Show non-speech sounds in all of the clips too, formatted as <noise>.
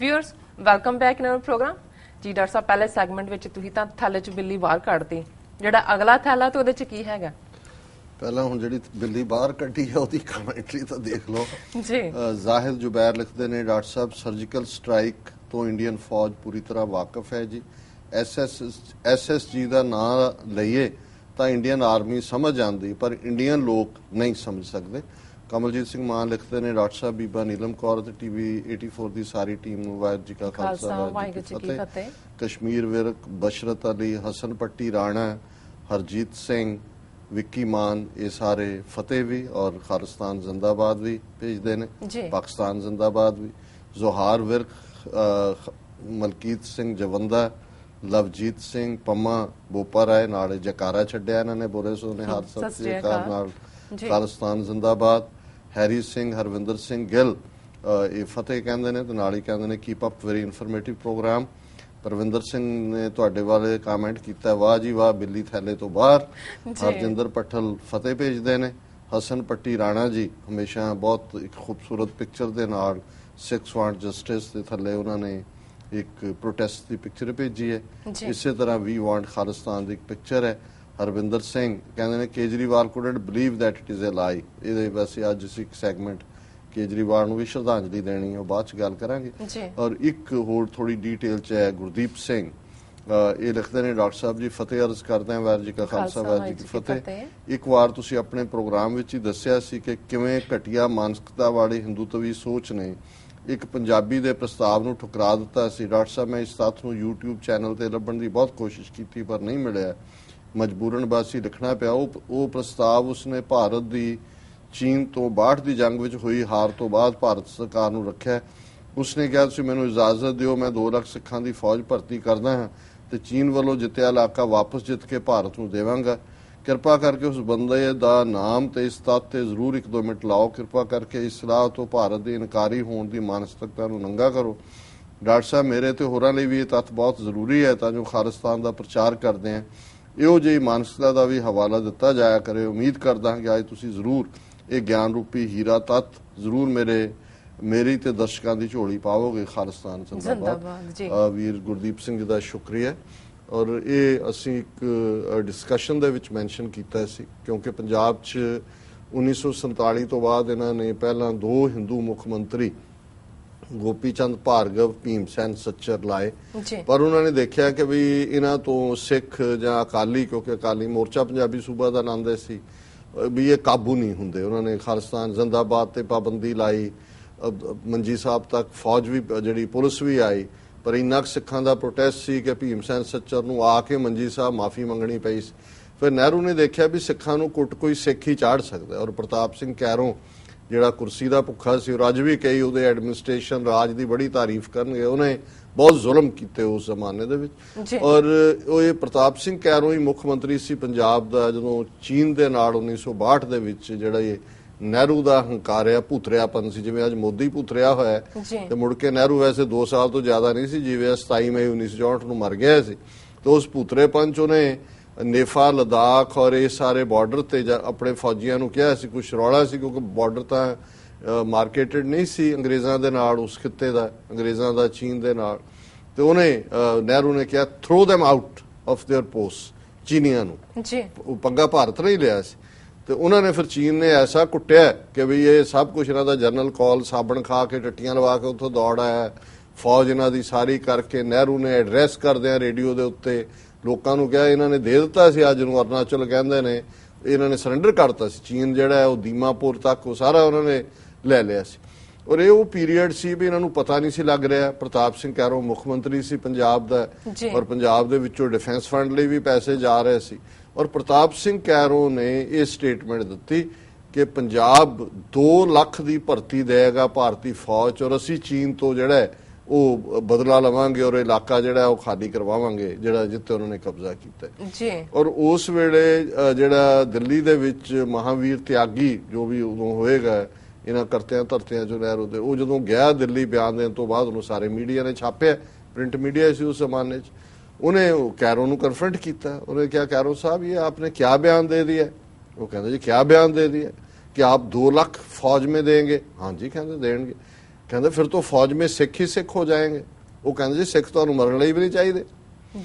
Viewers welcome back in our program ਜੀ doctor ਸਾਹਿਬ ਪਹਿਲੇ segment ਵਿੱਚ ਤੁਸੀਂ ਤਾਂ ਥੈਲੇ 'ਚ ਬਿੱਲੀ ਬਾਹਰ ਕੱਢਤੀ। ਜਿਹੜਾ ਅਗਲਾ ਥੈਲਾ ਤੇ ਉਹਦੇ 'ਚ ਕੀ ਹੈਗਾ? ਪਹਿਲਾਂ ਹੁਣ ਜਿਹੜੀ ਬਿੱਲੀ ਬਾਹਰ ਕੱਢੀ ਹੈ ਉਹਦੀ ਕਮੈਂਟਰੀ ਤਾਂ ਦੇਖ ਲਓ। ਜੀ। ਜ਼ਾਹਿਦ ਜੁਬੈਰ ਲਿਖਦੇ ਨੇ ਡਾਕਟਰ ਸਾਹਿਬ ਸਰਜੀਕਲ ਸਟ੍ਰਾਈਕ ਤੋਂ ਇੰਡੀਅਨ ਫੌਜ ਪੂਰੀ ਤਰ੍ਹਾਂ ਵਾਕਿਫ ਹੈ ਜੀ। ਐਸਐਸ ਐਸਐਸਜੀ ਦਾ ਨਾਮ ਲਈਏ ਤਾਂ ਇੰਡੀਅਨ ਆਰਮੀ ਸਮਝ ਜਾਂਦੀ ਪਰ ਇੰਡੀਅਨ ਲੋਕ ਨਹੀਂ ਸਮਝ ਸਕਦੇ। ਕਮਲਜੀਤ ਸਿੰਘ ਮਾਨ ਲਿਖਦੇ ਨੇ ਡਾਕਟਰ ਸਾਹਿਬ ਬੀਬਾ ਨੀਲਮ ਕੌਰ ਤੇ ਟੀਵੀ 84 ਦੀ ਸਾਰੀ ਟੀਮ ਨੂੰ ਵਾਹਿਗੁਰੂ ਜੀ ਕਾ ਖਾਲਸਾ ਵਾਹਿਗੁਰੂ ਜੀ ਕੀ ਫਤਿਹ ਫਤਿਹ। ਕਸ਼ਮੀਰ ਵਿਰਕ ਬਸ਼ਰਤ ਅਲੀ ਹਸਨ ਪੱਟੀ ਰਾਣਾ ਹਰਜੀਤ ਸਿੰਘ ਵਿੱਕੀ ਮਾਨ ਇਹ ਸਾਰੇ ਫਤਿਹ ਵੀ ਔਰ ਖਾਲਿਸਤਾਨ ਜ਼ਿੰਦਾਬਾਦ ਵੀ ਭੇਜਦੇ ਨੇ। ਪਾਕਿਸਤਾਨ ਜ਼ਿੰਦਾਬਾਦ ਵੀ ਜ਼ੋਹਾਰ ਵਿਰਕ ਮਲਕੀਤ ਸਿੰਘ ਜਵੰਦਾ ਲਵਜੀਤ ਸਿੰਘ ਪੰਮਾ ਬੋਪਾ ਰਾਏ ਨਾਲ ਜਕਾਰਾ ਛੱਡਿਆ ਇਹਨਾਂ ਨੇ ਬੋਲੇ ਸੋ ਨੇ ਅਕਾਲ। ਅਕਾਲ ਨਾਲ। ਖਾਲਿਸਤਾਨ ਜ਼ਿੰਦਾਬਾਦ ਹੈਰੀ ਸਿੰਘ ਹਰਵਿੰਦਰ ਸਿੰਘ ਗਿੱਲ ਇਹ ਫਤਿਹ ਕਹਿੰਦੇ ਨੇ ਤੇ ਨਾਲ ਹੀ ਕਹਿੰਦੇ ਨੇ keep up very informative program Parvinder Singh ਨੇ ਤੁਹਾਡੇ ਬਾਰੇ ਕਮੈਂਟ ਕੀਤਾ ਵਾਹ ਜੀ ਵਾਹ ਬਿੱਲੀ ਥੈਲੇ ਤੋਂ ਬਾਹਰ। ਹਰਜਿੰਦਰ ਪੱਠਲ ਫਤਿਹ ਭੇਜਦੇ ਨੇ। ਹਸਨ ਪੱਟੀ ਰਾਣਾ ਜੀ ਹਮੇਸ਼ਾ ਬਹੁਤ ਇੱਕ ਖੂਬਸੂਰਤ ਪਿਕਚਰ ਦੇ ਨਾਲ ਸਿਕਸ ਵਾਂਟ ਜਸਟਿਸ ਦੇ ਥੱਲੇ ਉਹਨਾਂ ਨੇ ਇੱਕ ਪ੍ਰੋਟੈਸਟ ਦੀ ਪਿਕਚਰ ਭੇਜੀ ਹੈ। ਇਸੇ ਤਰ੍ਹਾਂ ਵੀ ਵਾਂਟ ਖਾਲਿਸਤਾਨ ਦੀ ਇੱਕ ਪਿਕਚਰ ਹੈ। ਹਰਵਿੰਦਰ ਸਿੰਘ। ਕਹਿੰਦੇ ਨੇ Kejriwal couldn't believe that it is a lie ਇਹਦੇ ਵੈਸੇ ਅੱਜ ਅਸੀਂ ਇੱਕ ਸੈਗਮੈਂਟ ਕੇਜਰੀਵਾਲ ਨੂੰ ਵੀ ਸ਼ਰਧਾਂਜਲੀ ਦੇਣੀ ਹੈ ਉਹ ਬਾਅਦ ਚ ਗੱਲ ਕਰਾਂਗੇ। ਔਰ ਇੱਕ ਹੋਰ ਥੋੜੀ ਡਿਟੇਲ ਚ ਹੈ ਗੁਰਦੀਪ ਸਿੰਘ। ਇਹ ਲਿਖਦੇ ਨੇ ਡਾਕਟਰ ਸਾਹਿਬ ਜੀ ਫਤਿਹ ਅਰਜ਼ ਕਰਦੇ ਹਾਂ ਵਾਹਿਗੁਰੂ ਜੀ ਕਾ ਖਾਲਸਾ ਵਾਹਿਗੁਰੂ ਜੀ ਕੀ ਫਤਿਹ। ਇੱਕ ਵਾਰ ਤੁਸੀਂ ਆਪਣੇ ਪ੍ਰੋਗਰਾਮ ਵਿੱਚ ਹੀ ਦੱਸਿਆ ਸੀ ਕਿ ਕਿਵੇਂ ਘਟੀਆ ਮਾਨਸਿਕਤਾ ਵਾਲੀ ਹਿੰਦੂਤਵੀ ਸੋਚ ਨੇ। ਇੱਕ ਪੰਜਾਬੀ ਦੇ ਪ੍ਰਸਤਾਵ ਨੂੰ ਠੁਕਰਾ ਦਿੱਤਾ ਸੀ। ਡਾਕਟਰ ਸਾਹਿਬ ਮੈਂ ਇਸ ਤੱਥ ਨੂੰ YouTube ਚੈਨਲ ਤੇ ਲੱਭਣ ਦੀ ਬਹੁਤ ਕੋਸ਼ਿਸ਼ ਕੀਤੀ ਪਰ ਨਹੀਂ ਮਿਲਿਆ। ਮਜਬੂਰਨ ਵਾਸੀ ਲਿਖਣਾ ਪਿਆ। ਉਹ ਉਹ ਪ੍ਰਸਤਾਵ ਉਸਨੇ ਭਾਰਤ ਦੀ ਚੀਨ ਤੋਂ 62 ਦੀ ਜੰਗ ਵਿੱਚ ਹੋਈ ਹਾਰ ਤੋਂ ਬਾਅਦ ਭਾਰਤ ਸਰਕਾਰ ਨੂੰ ਰੱਖਿਆ। ਉਸਨੇ ਕਿਹਾ, ਤੁਸੀਂ ਮੈਨੂੰ ਇਜਾਜ਼ਤ ਦਿਓ, ਮੈਂ 2 ਲੱਖ ਸਿੱਖਾਂ ਦੀ ਫੌਜ ਭਰਤੀ ਕਰਦਾ ਹਾਂ ਤੇ ਚੀਨ ਵੱਲੋਂ ਜਿੱਤਿਆ ਇਲਾਕਾ ਵਾਪਸ ਜਿੱਤ ਕੇ ਭਾਰਤ ਨੂੰ ਦੇਵਾਂਗਾ। ਕਿਰਪਾ ਕਰਕੇ ਉਸ ਬੰਦੇ ਦਾ ਨਾਮ ਤੇ ਇਸ ਤੱਤ ਤੇ ਜ਼ਰੂਰ ਇੱਕ ਦੋ ਮਿੰਟ ਲਾਓ। ਕਿਰਪਾ ਕਰਕੇ ਇਸ ਸਲਾਹ ਤੋਂ ਭਾਰਤ ਦੇ ਇਨਕਾਰੀ ਹੋਣ ਦੀ ਮਾਨਸਿਕਤਾ ਨੂੰ ਨੰਗਾ ਕਰੋ। ਡਾਕਟਰ ਸਾਹਿਬ, ਮੇਰੇ ਤੇ ਹੋਰਾਂ ਲਈ ਵੀ ਇਹ ਤੱਤ ਬਹੁਤ ਜ਼ਰੂਰੀ ਹੈ ਤਾਂ ਜੋ ਖਾਲਿਸਤਾਨ ਦਾ ਪ੍ਰਚਾਰ ਕਰਦੇ ਆ ਇਹੋ ਜਿਹੀ ਮਾਨਸਿਕਤਾ ਦਾ ਵੀ ਹਵਾਲਾ ਦਿੱਤਾ ਜਾਇਆ ਕਰੇ। ਉਮੀਦ ਕਰਦਾ ਹਾਂ ਕਿ ਅੱਜ ਤੁਸੀਂ ਜ਼ਰੂਰ ਇਹ ਗਿਆਨ ਰੂਪੀ ਹੀਰਾ ਤੱਤ ਜ਼ਰੂਰ ਮੇਰੇ ਮੇਰੀ ਤੇ ਦਰਸ਼ਕਾਂ ਦੀ ਝੋਲੀ ਪਾਵੋਗੇ ਖਾਲਿਸਤਾਨ ਜ਼ਿੰਦਾਬਾਦ, ਜੀ। ਵੀਰ ਗੁਰਦੀਪ ਸਿੰਘ ਜੀ ਦਾ ਸ਼ੁਕਰੀਆ। ਔਰ ਇਹ ਅਸੀਂ ਇੱਕ ਡਿਸਕਸ਼ਨ ਦੇ ਵਿੱਚ ਮੈਂਸ਼ਨ ਕੀਤਾ ਸੀ ਕਿਉਂਕਿ ਪੰਜਾਬ 'ਚ 1947 ਤੋਂ ਬਾਅਦ ਇਹਨਾਂ ਨੇ ਪਹਿਲਾਂ ਦੋ ਹਿੰਦੂ ਮੁੱਖ ਮੰਤਰੀ ਗੋਪੀ ਚੰਦ ਭਾਰਗਵ ਭੀਮ ਸੈਨ ਸੱਚਰ ਲਾਏ। ਪਰ ਉਹਨਾਂ ਨੇ ਦੇਖਿਆ ਕਿ ਵੀ ਇਹਨਾਂ ਤੋਂ ਸਿੱਖ ਜਾਂ ਅਕਾਲੀ ਕਿਉਂਕਿ ਅਕਾਲੀ ਮੋਰਚਾ ਪੰਜਾਬੀ ਸੂਬਾ ਦਾ ਨਾਮ ਸੀ ਵੀ ਇਹ ਕਾਬੂ ਨਹੀਂ ਹੁੰਦੇ। ਉਹਨਾਂ ਨੇ ਖਾਲਿਸਤਾਨ ਜ਼ਿੰਦਾਬਾਦ ਤੇ ਪਾਬੰਦੀ ਲਾਈ। ਮੰਜੀ ਸਾਹਿਬ ਤੱਕ ਫੌਜ ਵੀ ਜਿਹੜੀ ਪੁਲਿਸ ਵੀ ਆਈ। ਪਰ ਇੰਨਾ ਕੁ ਸਿੱਖਾਂ ਦਾ ਪ੍ਰੋਟੈਸਟ ਸੀ ਕਿ ਭੀਮ ਸੈਨ ਸੱਚਰ ਨੂੰ ਆ ਕੇ ਮੰਜੀ ਸਾਹਿਬ ਮਾਫੀ ਮੰਗਣੀ ਪਈ ਫਿਰ ਨਹਿਰੂ ਨੇ ਦੇਖਿਆ ਵੀ ਸਿੱਖਾਂ ਨੂੰ ਕੁੱਟ ਕੋਈ ਸਿੱਖ ਹੀ ਚਾੜ ਸਕਦਾ ਔਰ ਪ੍ਰਤਾਪ ਸਿੰਘ ਕੈਰੋਂ ਜਿਹੜਾ ਕੁਰਸੀ ਦਾ ਭੁੱਖਾ ਸੀ ਉਹ ਅੱਜ ਵੀ ਕਈ ਉਹਦੇ ਐਡਮਿਨਿਸਟ੍ਰੇਸ਼ਨ ਰਾਜ ਦੀ ਬੜੀ ਤਾਰੀਫ ਕਰਨਗੇ ਉਹਨੇ ਬਹੁਤ ਜ਼ੁਲਮ ਕੀਤੇ ਉਸ ਜ਼ਮਾਨੇ ਦੇ। ਵਿੱਚ ਔਰ ਉਹ ਇਹ ਪ੍ਰਤਾਪ ਸਿੰਘ ਕੈਰੋਂ ਹੀ ਮੁੱਖ ਮੰਤਰੀ ਸੀ ਪੰਜਾਬ ਦਾ ਜਦੋਂ ਚੀਨ ਦੇ ਨਾਲ 1962 ਦੇ ਵਿੱਚ ਜਿਹੜਾ ਇਹ ਨਹਿਰੂ ਦਾ ਹੰਕਾਰਿਆ ਭੂਤਰਿਆਪਨ ਸੀ ਜਿਵੇਂ ਅੱਜ ਮੋਦੀ ਭੂਤਰਿਆ ਹੋਇਆ। ਤੇ ਮੁੜ ਕੇ ਨਹਿਰੂ ਵੈਸੇ 2 ਸਾਲ ਤੋਂ ਜ਼ਿਆਦਾ ਨਹੀਂ ਸੀ ਜਿਵੇਂ 27 ਮਈ 1964 ਨੂੰ ਮਰ ਗਿਆ ਸੀ ਤੇ ਉਸ ਭੂਤਰੇਪਨ ਚ ਉਹਨੇ ਨੇਫਾ ਲਦਾਖ ਔਰ ਇਹ ਸਾਰੇ ਬਾਰਡਰ ਤੇ ਜਾ- ਆਪਣੇ ਫੌਜੀਆਂ ਨੂੰ ਕਿਹਾ ਸੀ ਕੁਝ ਰੌਲਾ ਸੀ ਕਿਉਂਕਿ ਬਾਰਡਰ ਤਾਂ ਮਾਰਕੀਟਡ ਨਹੀਂ ਸੀ ਅੰਗਰੇਜ਼ਾਂ ਦੇ ਨਾਲ ਉਸ ਖਿੱਤੇ ਦਾ ਅੰਗਰੇਜ਼ਾਂ ਦਾ ਚੀਨ ਦੇ ਨਾਲ ਤੇ ਉਹਨੇ ਅ, ਨਹਿਰੂ ਨੇ ਕਿਹਾ throw them out of there post ਚੀਨੀਆਂ ਨੂੰ ਜੀ ਉਹ ਪੰਗਾ ਭਾਰਤ ਨੇ ਹੀ ਲਿਆ ਸੀ ਤੇ ਉਹਨਾਂ ਨੇ ਫਿਰ ਚੀਨ ਨੇ ਐਸਾ ਕੁੱਟਿਆ ਕਿ ਵੀ ਇਹ ਸਭ ਕੁਝ ਇਹਨਾਂ ਦਾ ਜਨਰਲ ਕਾਲ ਸਾਬਣ ਖਾ ਕੇ ਟੱਟੀਆਂ ਲਵਾ ਕੇ ਉੱਥੋਂ ਦੌੜ ਆਇਆ ਫੌਜ ਇਹਨਾਂ ਦੀ ਸਾਰੀ ਕਰਕੇ ਨਹਿਰੂ ਨੇ ਐਡਰੈਸ ਕਰਦਿਆਂ ਰੇਡੀਓ ਦੇ ਉੱਤੇ ਲੋਕਾਂ ਨੂੰ ਕਿਹਾ ਇਹਨਾਂ ਨੇ ਦੇ ਦਿੱਤਾ ਸੀ ਅੱਜ ਨੂੰ ਅਰੁਣਾਚਲ ਕਹਿੰਦੇ ਨੇ ਇਹਨਾਂ ਨੇ ਸਰੈਂਡਰ ਕਰਤਾ ਸੀ। ਚੀਨ ਜਿਹੜਾ ਹੈ ਉਹ ਦੀਮਾਪੁਰ ਤੱਕ ਉਹ ਸਾਰਾ ਉਹਨਾਂ ਨੇ ਲੈ ਲਿਆ ਸੀ। ਔਰ ਇਹ ਉਹ ਪੀਰੀਅਡ ਸੀ ਵੀ ਇਹਨਾਂ ਨੂੰ ਪਤਾ ਨਹੀਂ ਸੀ ਲੱਗ ਰਿਹਾ। ਪ੍ਰਤਾਪ ਸਿੰਘ ਕੈਰੋਂ ਮੁੱਖ ਮੰਤਰੀ ਸੀ ਪੰਜਾਬ ਦਾ। ਔਰ ਪੰਜਾਬ ਦੇ ਵਿੱਚੋਂ ਡਿਫੈਂਸ ਫੰਡ ਲਈ ਵੀ ਪੈਸੇ ਜਾ ਰਹੇ ਸੀ। ਔਰ ਪ੍ਰਤਾਪ ਸਿੰਘ ਕੈਰੋਂ ਨੇ ਇਹ ਸਟੇਟਮੈਂਟ ਦਿੱਤੀ ਕਿ ਪੰਜਾਬ 2 ਲੱਖ ਦੀ ਭਰਤੀ ਦੇਗਾ ਭਾਰਤੀ ਫੌਜ ਔਰ ਅਸੀਂ ਚੀਨ ਤੋਂ ਜਿਹੜਾ ਉਹ ਬਦਲਾ ਲਵਾਂਗੇ ਔਰ ਇਲਾਕਾ ਜਿਹੜਾ ਉਹ ਖਾਲੀ ਕਰਵਾਵਾਂਗੇ ਜਿਹੜਾ ਜਿੱਥੇ ਉਹਨਾਂ ਨੇ ਕਬਜ਼ਾ ਕੀਤਾ ਜੀ। ਔਰ ਉਸ ਵੇਲੇ ਜਿਹੜਾ ਦਿੱਲੀ ਦੇ ਵਿੱਚ ਮਹਾਵੀਰ ਤਿਆਗੀ ਜੋ ਵੀ ਉਦੋਂ ਹੋਏਗਾ ਇਹਨਾਂ ਕਰਤਿਆਂ ਧਰਤਿਆਂ ਜੋ ਨਹਿਰ ਉਹਦੇ ਉਹ ਜਦੋਂ ਗਿਆ ਦਿੱਲੀ ਬਿਆਨ ਦੇਣ ਤੋਂ ਬਾਅਦ ਉਹਨੂੰ ਸਾਰੇ ਮੀਡੀਆ ਨੇ ਛਾਪਿਆ ਪ੍ਰਿੰਟ ਮੀਡੀਆ ਸੀ ਉਸ ਜ਼ਮਾਨੇ 'ਚ। ਉਹਨੇ ਕੈਰੋ ਨੂੰ ਕਨਫਰੰਟ ਕੀਤਾ ਉਹਨੇ ਕਿਹਾ ਕੈਰੋ ਸਾਹਿਬ ਇਹ ਆਪਨੇ ਕੀ ਬਿਆਨ ਦੇ ਦਿਆ ਉਹ ਕਹਿੰਦਾ ਜੀ ਕੀ ਬਿਆਨ ਦੇ ਦਿਆ ਕਿ ਆਪ 2 ਲੱਖ ਫੌਜ ਮੇ ਦੇਣਗੇ। ਹਾਂਜੀ ਕਹਿੰਦੇ ਦੇਣਗੇ। ਕਹਿੰਦੇ ਫਿਰ ਤਾਂ ਫੌਜ ਮੇ ਸਿੱਖ ਹੀ ਸਿੱਖ ਹੋ ਜਾਣਗੇ ਉਹ ਕਹਿੰਦੇ ਜੀ ਸਿੱਖ ਤੁਹਾਨੂੰ ਮਰਨ ਲਈ ਵੀ ਨਹੀਂ ਚਾਹੀਦੇ।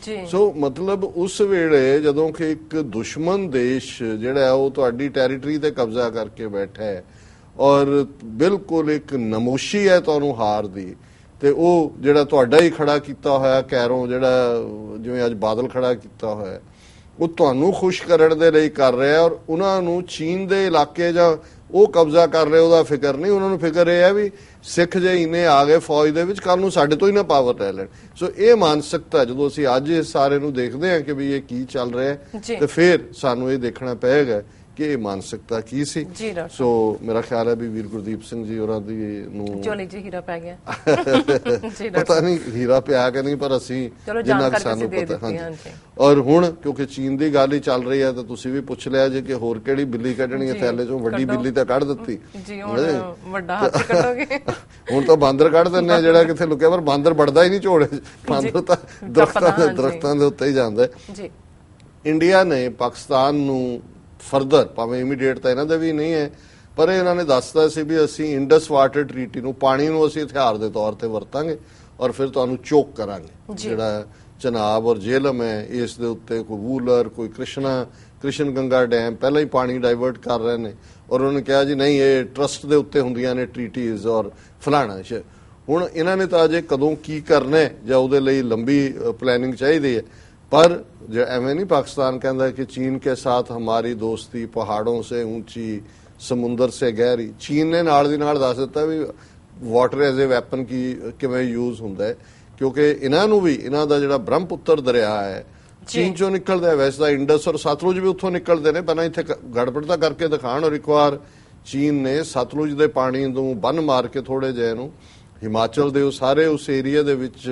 ਜੀ। ਸੋ ਮਤਲਬ ਉਸ ਵੇਲੇ ਜਦੋਂ ਕਿ ਇੱਕ ਦੁਸ਼ਮਣ ਦੇਸ਼ ਜਿਹੜਾ ਉਹ ਤੁਹਾਡੀ ਟੈਰੀਟਰੀ ਤੇ ਕਬਜ਼ਾ ਕਰਕੇ ਬੈਠਾ ਹੈ ਔਰ ਬਿਲਕੁਲ ਇੱਕ ਨਮੋਸ਼ੀ ਹੈ ਤੁਹਾਨੂੰ ਹਾਰ ਦੀ ਤੇ ਉਹ ਜਿਹੜਾ ਤੁਹਾਡਾ ਹੀ ਖੜਾ ਕੀਤਾ ਹੋਇਆ ਕੈਰੋਂ ਜਿਹੜਾ ਜਿਵੇਂ ਅੱਜ ਬਾਦਲ ਖੜਾ ਕੀਤਾ ਹੋਇਆ ਉਹ ਤੁਹਾਨੂੰ ਖੁਸ਼ ਕਰਨ ਦੇ ਲਈ ਕਰ ਰਿਹਾ ਔਰ ਉਹਨਾਂ ਨੂੰ ਚੀਨ ਦੇ ਇਲਾਕੇ ਜਾਂ ਉਹ ਕਬਜ਼ਾ ਕਰ ਰਹੇ ਉਹਦਾ ਫਿਕਰ ਨਹੀਂ ਉਹਨਾਂ ਨੂੰ ਫਿਕਰ ਇਹ ਹੈ ਵੀ ਸਿੱਖ ਜੇ ਇਨੇ ਆ ਗਏ ਫੌਜ ਦੇ ਵਿੱਚ ਕੱਲ ਨੂੰ ਸਾਡੇ ਤੋਂ ਹੀ ਨਾ ਪਾਵਰ ਲੈ ਲੈਣ ਸੋ ਇਹ ਮਾਨਸਿਕਤਾ ਜਦੋਂ ਅਸੀਂ ਅੱਜ ਇਸ ਸਾਰੇ ਨੂੰ ਦੇਖਦੇ ਹਾਂ ਕਿ ਵੀ ਇਹ ਕੀ ਚੱਲ ਰਿਹਾ। ਤੇ ਫਿਰ ਸਾਨੂੰ ਇਹ ਦੇਖਣਾ ਪਏਗਾ ਕਿ ਇਹ ਮਾਨਸਿਕਤਾ ਕੀ ਸੀ? ਸੋ ਮੇਰਾ ਖਿਆਲ ਹੈ ਵੀ ਵੀਰ ਗੁਰਦੀਪ ਸਿੰਘ ਜੀ ਹੋਰਾਂ ਦੀ ਨੂੰ ਚੋਲੀ ਜੀ ਹੀਰਾ ਪੈ ਗਿਆ। <laughs> ਪਤਾ ਨਹੀਂ ਹੀਰਾ ਪਿਆ ਕਿ ਨਹੀਂ ਪਰ ਅਸੀਂ ਜਿੰਨਾ ਕੁ ਸਾਨੂੰ ਪਤਾ ਹਾਂਜੀ। ਔਰ ਹੁਣ ਕਿਉਂਕਿ ਚੀਨ ਦੀ ਗੱਲ ਹੀ ਚੱਲ ਰਹੀ ਹੈ ਤਾਂ ਤੁਸੀਂ ਵੀ ਪੁੱਛ ਲਿਆ ਜੇ ਕਿ ਹੋਰ ਕਿਹੜੀ ਬਿੱਲੀ ਕੱਢਣੀ ਹੈ ਥੈਲੇ ਚੋਂ ਵੱਡੀ। ਬਿੱਲੀ ਤਾਂ ਕੱਢ ਦਿੱਤੀ। ਜੀ ਹੁਣ ਵੱਡਾ ਹੱਥ <laughs> ਕੱਟੋਗੇ ਹੁਣ ਤਾਂ ਬਾਂਦਰ ਕੱਢ ਦਿੰਨੇ ਆ ਜਿਹੜਾ ਕਿੱਥੇ ਲੁਕਿਆ ਪਰ ਬਾਂਦਰ ਵੜਦਾ ਹੀ ਨਹੀਂ ਝੋੜੇ 'ਚ। ਬਾਂਦਰ ਤਾਂ ਦਰਖਤਾਂ ਦੇ। ਦਰਖਤਾਂ ਦੇ ਉੱਤੇ ਹੀ ਜਾਂਦਾ ਹੈ। ਜੀ। ਇੰਡੀਆ ਨੇ ਪਾਕਿਸਤਾਨ ਨੂੰ ਫਰਦਰ ਭਾਵੇਂ ਇਮੀਡੀਏਟ ਤਾਂ ਇਹਨਾਂ ਦੇ ਵੀ ਨਹੀਂ ਹੈ ਪਰ ਇਹ ਇਹਨਾਂ ਨੇ ਦੱਸਦਾ ਸੀ ਵੀ ਅਸੀਂ ਇੰਡਸ ਵਾਟਰ ਟ੍ਰੀਟੀ ਨੂੰ ਪਾਣੀ ਨੂੰ ਅਸੀਂ ਹਥਿਆਰ ਦੇ ਤੌਰ ਤੇ ਵਰਤਾਂਗੇ ਔਰ ਫਿਰ ਤੁਹਾਨੂੰ ਚੋਕ ਕਰਾਂਗੇ। ਜਿਹੜਾ ਚਨਾਬ ਔਰ ਜੇਲਮ ਹੈ ਇਸ ਦੇ ਉੱਤੇ ਕੋਈ ਵੂਲਰ ਕੋਈ ਕ੍ਰਿਸ਼ਨਾ ਕ੍ਰਿਸ਼ਨ ਗੰਗਾ ਡੈਮ ਪਹਿਲਾਂ ਹੀ ਪਾਣੀ ਡਾਈਵਰਟ ਕਰ ਰਹੇ ਨੇ ਔਰ ਉਹਨਾਂ ਨੇ ਕਿਹਾ ਜੀ ਨਹੀਂ ਇਹ ਟਰਸਟ ਦੇ ਉੱਤੇ ਹੁੰਦੀਆਂ ਨੇ ਟ੍ਰੀਟੀਜ਼ ਔਰ ਫਲਾਣਾ ਹੁਣ ਇਹਨਾਂ ਨੇ ਤਾਂ ਅਜੇ ਕਦੋਂ ਕੀ ਕਰਨਾ ਹੈ ਜਾਂ ਉਹਦੇ ਲਈ ਲੰਬੀ ਪਲੈਨਿੰਗ ਚਾਹੀਦੀ ਹੈ। पर जो एवं नहीं पाकिस्तान कहता है कि चीन के साथ हमारी दोस्ती पहाड़ों से ऊंची समुंदर से गहरी चीन ने ਨਾਲ ਦੀ ਨਾਲ ਦੱਸ ਦਿੱਤਾ ਵੀ ਵਾਟਰ ਐਜ਼ ਅ ਵੈਪਨ ਕੀ ਕਿਵੇਂ ਯੂਜ਼ ਹੁੰਦਾ ਹੈ ਕਿਉਂਕਿ ਇਹਨਾਂ ਨੂੰ ਵੀ ਇਹਨਾਂ ਦਾ ਜਿਹੜਾ ਬ੍ਰਹਮਪੁੱਤਰ ਦਰਿਆ ਹੈ ਚੀਨ ਚੋਂ ਨਿਕਲਦਾ ਹੈ ਵੈਸੇ ਤਾਂ ਇੰਡਸ ਔਰ ਸਤਲੁਜ ਵੀ ਉੱਥੋਂ ਨਿਕਲਦੇ ਨੇ ਪਹਿਲਾਂ ਇੱਥੇ ਕ- ਗੜਬੜ ਤਾਂ ਕਰਕੇ ਦਿਖਾਣ ਔਰ ਇੱਕ ਵਾਰ ਚੀਨ ਨੇ ਸਤਲੁਜ ਦੇ ਪਾਣੀ ਨੂੰ ਬੰਨ ਮਾਰ ਕੇ ਥੋੜੇ ਜਿਹੇ ਨੂੰ ਹਿਮਾਚਲ ਦੇ ਉਹ ਸਾਰੇ ਉਸ ਏਰੀਆ ਦੇ ਵਿੱਚ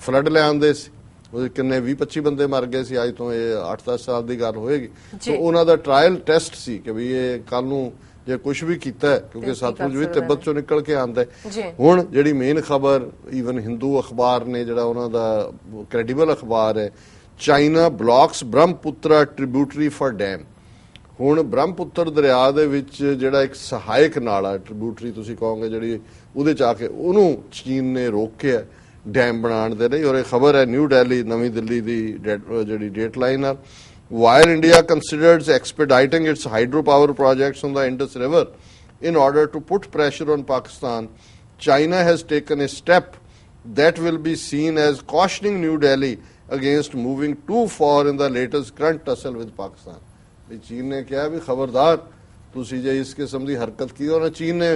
ਫਲੱਡ ਲਿਆਉਂਦੇ ਸੀ ਉਹਦੇ ਕਿੰਨੇ 20 25 ਬੰਦੇ ਮਰ ਗਏ ਸੀ ਅੱਜ ਤੋਂ ਇਹ 8-10 ਸਾਲ ਦੀ ਗੱਲ ਹੋਏਗੀ। ਤਾਂ ਉਹਨਾਂ ਦਾ ਟ੍ਰਾਇਲ ਟੈਸਟ ਸੀ ਕਿ ਵੀ ਇਹ ਕੱਲ ਨੂੰ ਜੇ ਕੁਝ ਵੀ ਕੀਤਾ ਕਿਉਂਕਿ ਸਤਲੁਜ ਵੀ ਤਿੱਬਤ ਚੋਂ ਨਿਕਲ ਕੇ ਆਂਦਾ। ਹੁਣ ਜਿਹੜੀ ਮੇਨ ਖਬਰ ਈਵਨ ਹਿੰਦੂ ਅਖਬਾਰ ਨੇ ਜਿਹੜਾ ਉਹਨਾਂ ਦਾ ਕ੍ਰੈਡੀਬਲ ਅਖਬਾਰ ਹੈ China blocks Brahmaputra tributary for dam ਹੁਣ ਬ੍ਰਹਮਪੁੱਤਰ ਦਰਿਆ ਦੇ ਵਿੱਚ ਜਿਹੜਾ ਇੱਕ ਸਹਾਇਕ ਨਾਲਾ ਟ੍ਰਿਬਿਊਟਰੀ ਤੁਸੀਂ ਕਹੋਗੇ ਜਿਹੜੀ ਉਹਦੇ ਚ ਆ ਕੇ ਉਹਨੂੰ ਚੀਨ ਨੇ ਰੋਕਿਆ ਡੈਮ ਬਣਾਉਣ ਦੇ ਲਈ ਔਰ ਇਹ ਖਬਰ ਹੈ ਨਿਊ ਦਿੱਲੀ ਨਵੀਂ ਦਿੱਲੀ ਦੀ ਡੇਟ- ਜਿਹੜੀ ਡੇਟ ਲਾਈਨ ਆ while India considers expediting its hydropower projects on the Indus River in order to put pressure on Pakistan, China has taken a step that will be seen as cautioning New Delhi against moving too far in the latest current tussle with Pakistan. ਵੀ ਚੀਨ ਨੇ ਕਿਹਾ ਵੀ ਖਬਰਦਾਰ ਤੁਸੀਂ ਜੇ ਇਸ ਕਿਸਮ ਦੀ ਹਰਕਤ ਕੀਤੀ ਉਹਨਾਂ ਚੀਨ ਨੇ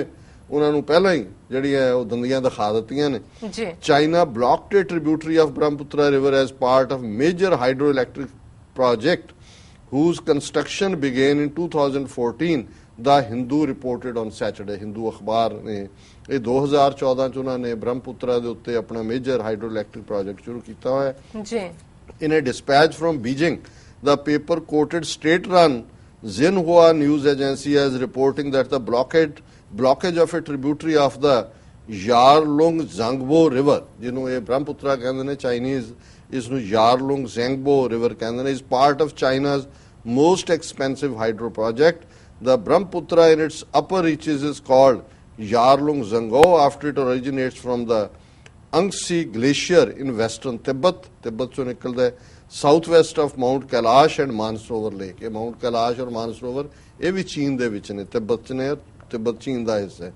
ਉਹਨਾਂ ਨੂੰ ਪਹਿਲਾਂ ਹੀ ਜਿਹੜੀ ਹੈ ਉਹ ਦੰਦੀਆਂ ਦਿਖਾ ਦਿੱਤੀਆਂ ਨੇ ਜੀ China blocked a tributary of Brahmaputra River as part of major hydroelectric project whose construction began in 2014 the Hindu reported on Saturday Hindu ਅਖਬਾਰ ਨੇ ਇਹ 2014 ਚ ਉਹਨਾਂ ਨੇ ਬ੍ਰਹਮਪੁੱਤਰਾ ਦੇ ਉੱਤੇ ਆਪਣਾ ਮੇਜਰ ਹਾਈਡਰੋਇਲੈਕਟ੍ਰਿਕ ਪ੍ਰੋਜੈਕਟ ਸ਼ੁਰੂ ਕੀਤਾ ਹੋਇਆ ਹੈ ਜੀ In a dispatch from Beijing, the paper quoted state-run Xinhua news agency as reporting that the blockade blockage of a tributary of the Yarlung Zangbo River, ਜਿਹਨੂੰ ਇਹ ਬ੍ਰਹਮਪੁੱਤਰਾ ਕਹਿੰਦੇ ਨੇ ਚਾਈਨੀਜ਼ ਇਸ ਨੂੰ Yarlung Zangbo River ਕਹਿੰਦੇ ਨੇ is part of China's most expensive hydro project. The Brahmaputra in its upper reaches is called Yarlung Zango after it originates from the Angsi Glacier in western Tibet, Tibet ਚੋਂ ਨਿਕਲਦਾ ਹੈ south west of mount Kailash and Mansarovar lake ਇਹ Mount Kailash ਔਰ ਮਾਨਸਰੋਵਰ ਇਹ ਵੀ ਚੀਨ ਦੇ ਵਿੱਚ ਨੇ ਤਿੱਬਤ ਚ ਨੇ The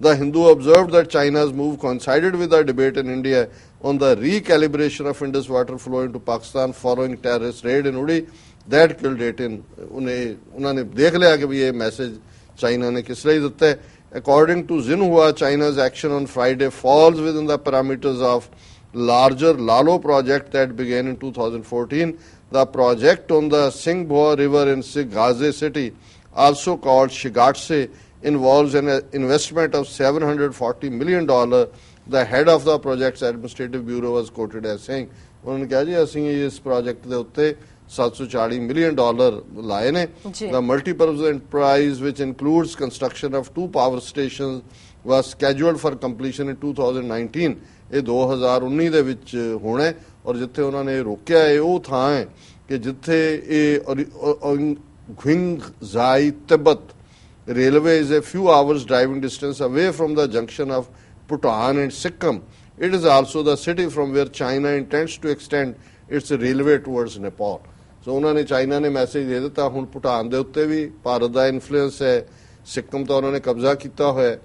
The Hindu observed that China's move coincided with the debate in India on the recalibration of Indus water flow into Pakistan following terrorist raid in Udi. That killed it in उन्हें उन्होंने देख लिया कि ये message China ने किस देता है According to Xinhua, China's action on Friday falls within the parameters of larger Lalo project that began in 2014. The project on the Singhboa River in Ghazi city, also called Shigatse, involves an uh, investment of 740 million dollar the head of the project's administrative bureau was quoted as saying ਉਹਨਾਂ ਕਿਹਾ ਜੀ ਅਸੀਂ ਇਸ project ਦੇ ਉੱਤੇ 740 million dollar ਲਾਏ ਨੇ ਜੀ। the multi-purpose enterprise which includes construction of two power stations was scheduled for completion in 2019 ਇਹ 2019 ਦੇ ਵਿੱਚ ਹੋਣਾ ਔਰ ਜਿੱਥੇ ਉਹਨਾਂ ਨੇ ਰੋਕਿਆ ਹੈ ਉਹ ਥਾਂ ਹੈ ਕਿ ਜਿੱਥੇ ਇਹ ਘਿੰਗ ਜ਼ਾਈ Tibet railway is a few hours driving distance away from the junction of Bhutan and Sikkim. It is also the city from where China intends to extend its railway towards Nepal. So ਉਹਨਾਂ ਨੇ China ਨੇ message ਦੇ ਦਿੱਤਾ ਹੁਣ ਭੂਟਾਨ ਦੇ ਉੱਤੇ ਵੀ ਭਾਰਤ ਦਾ influence ਹੈ ਸਿੱਕਮ ਤਾਂ ਉਹਨਾਂ ਨੇ ਕਬਜ਼ਾ ਕੀਤਾ ਹੋਇਆ।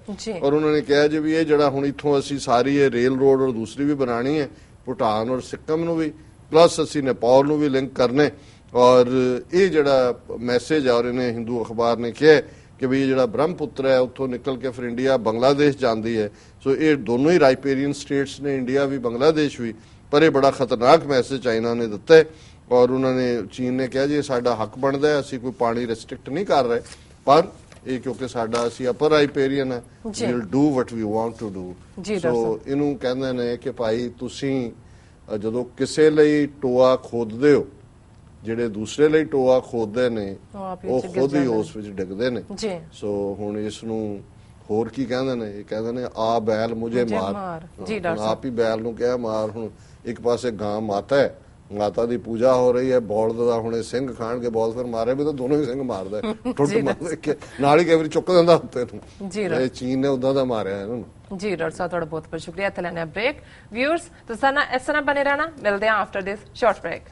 ਔਰ ਉਹਨਾਂ ਨੇ ਕਿਹਾ ਜੀ ਵੀ ਇਹ ਜਿਹੜਾ ਹੁਣ ਇੱਥੋਂ ਅਸੀਂ ਸਾਰੀ ਇਹ ਰੇਲ ਰੋਡ ਔਰ ਦੂਸਰੀ ਵੀ ਬਣਾਣੀ ਹੈ ਭੂਟਾਨ ਔਰ ਸਿੱਕਮ ਨੂੰ ਵੀ ਪਲੱਸ ਅਸੀਂ ਨੇਪਾਲ ਨੂੰ ਵੀ ਲਿੰਕ ਕਰਨੇ ਔਰ ਇਹ ਜਿਹੜਾ ਮੈਸੇਜ ਆ ਔਰ ਇਹਨੇ ਹਿੰਦੂ ਅਖਬਾਰ ਨੇ ਕਿਹਾ ਕਿ ਵੀ ਜਿਹੜਾ ਬ੍ਰਹਮਪੁੱਤਰ ਹੈ ਉੱਥੋਂ ਨਿਕਲ ਕੇ ਫਿਰ ਇੰਡੀਆ ਬੰਗਲਾਦੇਸ਼ ਜਾਂਦੀ ਹੈ। ਸੋ ਇਹ ਦੋਨੋਂ ਹੀ ਰਾਈਪੇਰੀਅਨ ਸਟੇਟਸ ਨੇ ਇੰਡੀਆ ਵੀ ਬੰਗਲਾਦੇਸ਼ ਵੀ। ਪਰ ਇਹ ਬੜਾ ਖਤਰਨਾਕ ਮੈਸੇਜ ਚਾਈਨਾ ਨੇ ਦਿੱਤਾ ਹੈ ਔਰ ਉਹਨਾਂ ਨੇ ਚੀਨ ਨੇ ਕਿਹਾ ਜੀ ਇਹ ਸਾਡਾ ਹੱਕ ਬਣਦਾ ਹੈ ਅਸੀਂ ਕੋਈ ਪਾਣੀ ਰੈਸਟ੍ਰਿਕਟ ਨਹੀਂ ਕਰ ਰਹੇ। ਪਰ ਇਹ ਕਿਉਂਕਿ ਸਾਡਾ ਅਸੀਂ ਅਪਰ ਰਾਈਪੇਰੀਅਨ ਹੈ ਜੀ। We'll do what we want to do so ਇਹਨੂੰ ਕਹਿੰਦੇ ਨੇ ਕਿ ਭਾਈ ਤੁਸੀਂ ਜਦੋਂ ਕਿਸੇ ਲਈ ਟੋਆ ਖੋਦਦੇ ਹੋ ਜਿਹੜੇ ਦੂਸਰੇ ਲਈ ਟੋਆ ਖੋਦਦੇ ਨੇ ਉਹ ਖੁਦ ਹੀ। ਉਸ ਵਿੱਚ ਡਿੱਗਦੇ ਨੇ। ਜੀ। ਸੋ ਹੁਣ ਇਸ ਨੂੰ ਹੋਰ ਕੀ ਕਹਿੰਦੇ ਨੇ? ਇਹ ਕਹਿੰਦੇ ਨੇ ਆ ਬੈਲ ਮੁਝੇ ਮਾਰ। ਜੀ, ਡਾਕਟਰ ਆਪ ਹੀ ਬੈਲ ਨੂੰ ਕਿਹਾ ਮਾਰ। ਹੁਣ ਇੱਕ ਪਾਸੇ ਗਾਂ ਮਾਤਾ ਹੈ ਮਾਤਾ ਦੀ ਪੂਜਾ ਹੋ ਰਹੀ ਹੈ ਬੌਲਦ ਦਾ ਹੁਣੇ ਸਿੰਘ ਖਾਣਗੇ ਬੌਲਦ ਫਿਰ ਮਾਰੇ ਵੀ ਤਾਂ ਦੋਨੋਂ ਹੀ ਸਿੰਘ ਮਾਰਦਾ। ਟੁੱਟ ਮਾਰ ਕੇ ਨਾਲ ਹੀ ਕਈ ਵਾਰੀ ਚੁੱਕ ਦਿੰਦਾ ਉੱਤੇ ਨੂੰ। ਜੀ। ਇਹ ਚੀਨ ਨੇ ਉਦਾਂ ਦਾ ਮਾਰਿਆ ਇਹਨਾਂ ਨੂੰ। ਜੀ ਡਾਕਟਰ ਸਾਹਿਬ ਤੁਹਾਡਾ ਬਹੁਤ ਬਹੁਤ ਸ਼ੁਕਰੀਆ। ਇੱਥੇ ਲੈਣਾ ਬ੍ਰੇਕ ਵਿਊਅਰਸ ਤੁਸੀਂ ਨਾ ਇਸ ਤਰ੍ਹਾਂ ਬਨੇ ਰਹਿਣਾ। ਮਿਲਦੇ ਹਾਂ ਆਫਟਰ ਦਿਸ ਸ਼ਾਰਟ ਬ੍ਰੇਕ